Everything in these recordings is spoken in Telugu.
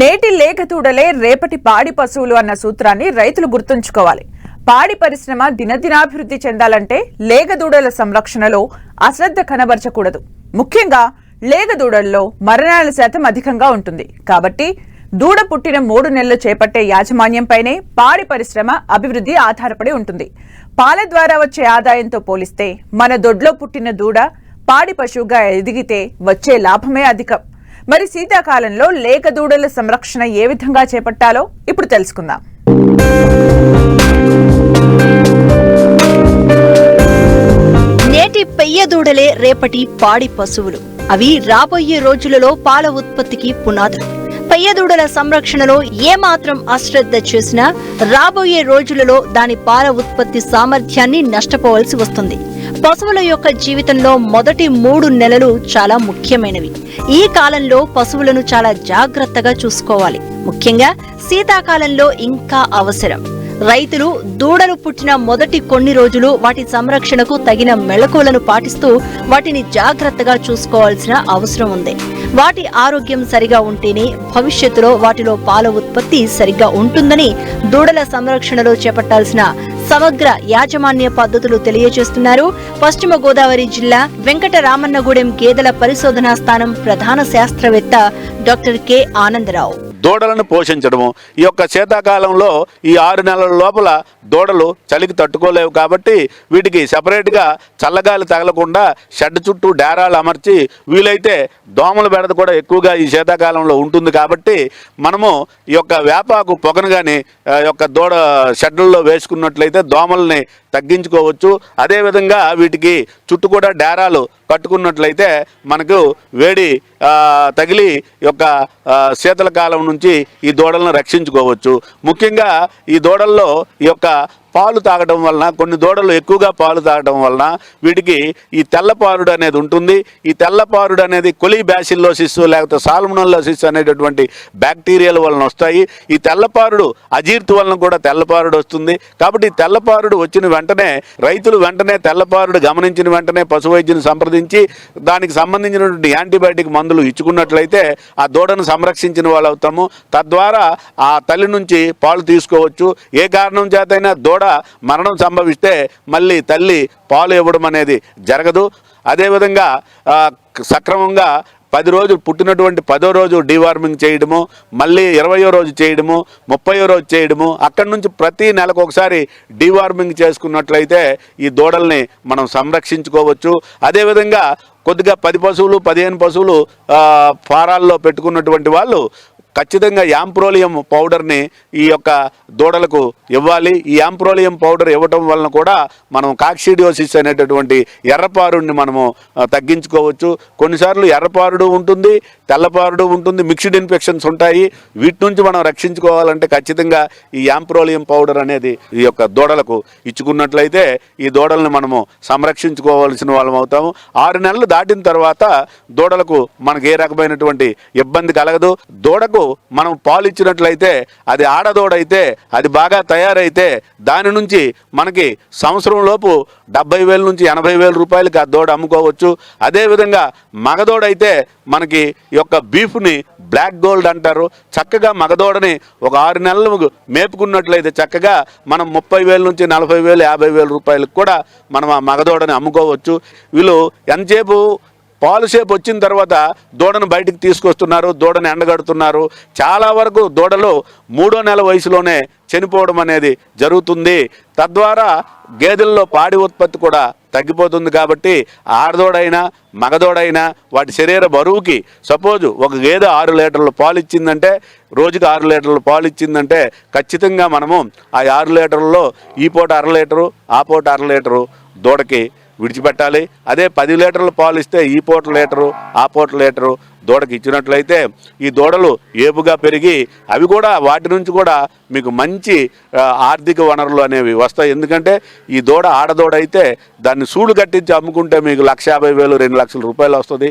నేటి లేఖతూడలే రేపటి పాడి పశువులు అన్న సూత్రాన్ని రైతులు గుర్తుంచుకోవాలి. పాడి పరిశ్రమ దినదినాభివృద్ధి చెందాలంటే లేగదూడల సంరక్షణలో అశ్రద్ధ కనబరచకూడదు. ముఖ్యంగా లేగదూడల్లో మరణాల శాతం అధికంగా ఉంటుంది. కాబట్టి దూడ పుట్టిన మూడు నెలలు చేపట్టే యాజమాన్యంపైనే పాడి పరిశ్రమ అభివృద్ధి ఆధారపడి ఉంటుంది. పాల ద్వారా వచ్చే ఆదాయంతో పోలిస్తే మన దొడ్లో పుట్టిన దూడ పాడి పశువుగా ఎదిగితే వచ్చే లాభమే అధికం. మరి శీతాకాలంలో లేక దూడల సంరక్షణ ఏ విధంగా చేపట్టాలో ఇప్పుడు తెలుసుకుందాం. నేటి పెయ్య దూడలే రేపటి పాడి పశువులు. అవి రాబోయే రోజులలో పాల ఉత్పత్తికి పునాదులు. పెయ్యదూడల సంరక్షణలో ఏమాత్రం అశ్రద్ధ చేసినా రాబోయే రోజులలో దాని పాల ఉత్పత్తి సామర్థ్యాన్ని నష్టపోవలసి వస్తుంది. పశువుల యొక్క జీవితంలో మొదటి మూడు నెలలు చాలా ముఖ్యమైనవి. ఈ కాలంలో పశువులను చాలా జాగ్రత్తగా చూసుకోవాలి. ముఖ్యంగా శీతాకాలంలో ఇంకా అవసరం. రైతులు దూడలు పుట్టిన మొదటి కొన్ని రోజులు వాటి సంరక్షణకు తగిన మెళకువలను పాటిస్తూ వాటిని జాగ్రత్తగా చూసుకోవాల్సిన అవసరం ఉంది. వాటి ఆరోగ్యం సరిగా ఉంటేనే భవిష్యత్తులో వాటిలో పాల ఉత్పత్తి సరిగ్గా ఉంటుందని దూడల సంరక్షణలో చేపట్టాల్సిన సమగ్ర యాజమాన్య పద్ధతులు తెలియజేస్తున్నారు. పశ్చిమ గోదావరి జిల్లా వెంకటరామన్నగూడెం గేదెల పరిశోధనా స్థానం ప్రధాన శాస్త్రవేత్త డాక్టర్ కె. ఆనందరావు. దూడలను పోషించడము. ఈ యొక్క శీతాకాలంలో ఈ ఆరు నెలల లోపల దూడలు చలికి తట్టుకోలేవు కాబట్టి వీటికి సపరేట్గా చల్లగాలి తగలకుండా షెడ్ చుట్టూ డేరాలు అమర్చి వీలైతే దోమల బెడద కూడా ఎక్కువగా ఈ శీతాకాలంలో ఉంటుంది కాబట్టి మనము ఈ యొక్క వేపాకు పొగను కానీ యొక్క దూడ షెడ్లలో వేసుకున్నట్లయితే దోమల్ని తగ్గించుకోవచ్చు. అదేవిధంగా వీటికి చుట్టూ కూడా డేరాలు పట్టుకున్నట్లయితే మనకు వేడి తగిలి యొక్క శీతల కాలం నుంచి ఈ దూడలను రక్షించుకోవచ్చు. ముఖ్యంగా ఈ దూడల్లో ఈ యొక్క పాలు తాగడం వలన కొన్ని దూడలు ఎక్కువగా పాలు తాగడం వలన వీటికి ఈ తెల్లపారుడు అనేది ఉంటుంది. ఈ తెల్లపారుడు అనేది కొలి బ్యాసిల్లోసిస్ లేకపోతే సాల్మనల్లోసిస్ అనేటటువంటి బ్యాక్టీరియాల వలన వస్తాయి. ఈ తెల్లపారుడు అజీర్తి వలన కూడా తెల్లపారుడు వస్తుంది. కాబట్టి ఈ తెల్లపారుడు వచ్చిన వెంటనే రైతులు వెంటనే తెల్లపారుడు గమనించిన వెంటనే పశు వైద్యుని సంప్రదించి దానికి సంబంధించినటువంటి యాంటీబయాటిక్ మందులు ఇచ్చుకున్నట్లయితే ఆ దూడను సంరక్షించిన వాళ్ళు అవుతాము. తద్వారా ఆ తల్లి నుంచి పాలు తీసుకోవచ్చు. ఏ కారణం చేతైనా దూడ మరణం సంభవిస్తే మళ్ళీ తల్లి పాలు ఇవ్వడం అనేది జరగదు. అదేవిధంగా సక్రమంగా పది రోజులు పుట్టినటువంటి పదో రోజు డీవార్మింగ్ చేయడము మళ్ళీ ఇరవయో రోజు చేయడము ముప్పయో రోజు చేయడము అక్కడి నుంచి ప్రతి నెలకు ఒకసారి డీవార్మింగ్ చేసుకున్నట్లయితే ఈ దూడల్ని మనం సంరక్షించుకోవచ్చు. అదేవిధంగా కొద్దిగా పది పశువులు పదిహేను పశువులు ఫారాల్లో పెట్టుకున్నటువంటి వాళ్ళు ఖచ్చితంగా యాంప్రోలియం పౌడర్ని ఈ యొక్క దూడలకు ఇవ్వాలి. ఈ యాంప్రోలియం పౌడర్ ఇవ్వటం వలన కూడా మనం కాక్సిడియోసిస్ అనేటటువంటి ఎర్రపారుడిని మనము తగ్గించుకోవచ్చు. కొన్నిసార్లు ఎర్రపారుడు ఉంటుంది తెల్లపారుడు ఉంటుంది మిక్స్డ్ ఇన్ఫెక్షన్స్ ఉంటాయి. వీటి నుంచి మనం రక్షించుకోవాలంటే ఖచ్చితంగా ఈ యాంప్రోలియం పౌడర్ అనేది ఈ యొక్క దూడలకు ఇచ్చుకున్నట్లయితే ఈ దూడలను మనము సంరక్షించుకోవాల్సిన వాళ్ళం అవుతాము. ఆరు నెలలు దాటిన తర్వాత దూడలకు మనకు ఏ రకమైనటువంటి ఇబ్బంది కలగదు. దూడకు మనం పాలు ఇచ్చినట్లయితే అది ఆడదూడ అయితే అది బాగా తయారైతే దాని నుంచి మనకి సంవత్సరం లోపు డెబ్బై వేల నుంచి ఎనభై వేల రూపాయలకి ఆ దూడ అమ్ముకోవచ్చు. అదేవిధంగా మగదోడైతే మనకి యొక్క బీఫ్ని బ్లాక్ గోల్డ్ అంటారు. చక్కగా మగదోడని ఒక ఆరు నెలలు మేపుకున్నట్లయితే చక్కగా మనం ముప్పై వేల నుంచి నలభై వేలు యాభై వేల రూపాయలకు కూడా మనం ఆ మగదోడని అమ్ముకోవచ్చు. వీళ్ళు ఎంతసేపు పాలు సేపు వచ్చిన తర్వాత దూడను బయటికి తీసుకొస్తున్నారు దూడను ఎండగడుతున్నారు. చాలా వరకు దూడలు మూడో నెల వయసులోనే చనిపోవడం అనేది జరుగుతుంది. తద్వారా గేదెల్లో పాడి ఉత్పత్తి కూడా తగ్గిపోతుంది కాబట్టి ఆడదోడైనా మగదోడైనా వాటి శరీర బరువుకి సపోజు ఒక గేదె ఆరు లీటర్లు పాలు ఇచ్చిందంటే రోజుకి ఆరు లీటర్లు పాలు ఇచ్చిందంటే ఖచ్చితంగా మనము ఆ ఆరు లీటర్లలో ఈ పూట అర లీటరు ఆ పూట అర లీటరు దూడకి విడిచిపెట్టాలి. అదే పది లీటర్లు పాలు ఇస్తే ఈ పూట లీటరు ఆ పూట లీటరు దూడకి ఇచ్చినట్లయితే ఈ దూడలు ఏపుగా పెరిగి అవి కూడా వాటి నుంచి కూడా మీకు మంచి ఆర్థిక వనరులు అనేవి వస్తాయి. ఎందుకంటే ఈ దూడ ఆడదూడ అయితే దాన్ని సూడు కట్టించి అమ్ముకుంటే మీకు లక్ష యాభై వేలు రెండు లక్షల రూపాయలు వస్తుంది.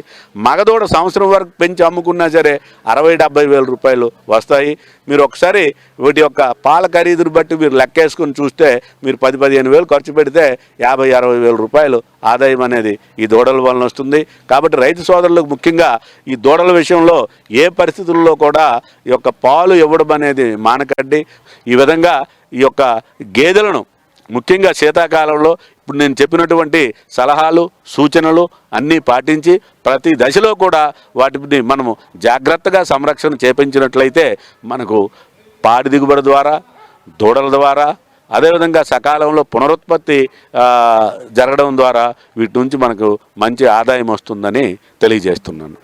మగదూడ సంవత్సరం వరకు పెంచి అమ్ముకున్నా సరే అరవై డెబ్బై వేల రూపాయలు వస్తాయి. మీరు ఒకసారి వీటి యొక్క పాల ఖరీదును బట్టి మీరు లెక్కేసుకొని చూస్తే మీరు పది పదిహేను వేలు ఖర్చు పెడితే యాభై అరవై వేల రూపాయలు ఆదాయం అనేది ఈ దూడల వలన వస్తుంది. కాబట్టి రైతు సోదరులకు ముఖ్యంగా ఈ దూడల విషయంలో ఏ పరిస్థితుల్లో కూడా ఈ యొక్క పాలు ఇవ్వడం అనేది మానకడ్డి ఈ విధంగా ఈ యొక్క గేదెలను ముఖ్యంగా శీతాకాలంలో ఇప్పుడు నేను చెప్పినటువంటి సలహాలు సూచనలు అన్నీ పాటించి ప్రతి దశలో కూడా వాటిని మనము జాగ్రత్తగా సంరక్షణ చేపించినట్లయితే మనకు పాడి దిగుబడి ద్వారా దూడల ద్వారా అదేవిధంగా సకాలంలో పునరుత్పత్తి జరగడం ద్వారా వీటి నుంచి మనకు మంచి ఆదాయం వస్తుందని తెలియజేస్తున్నాను.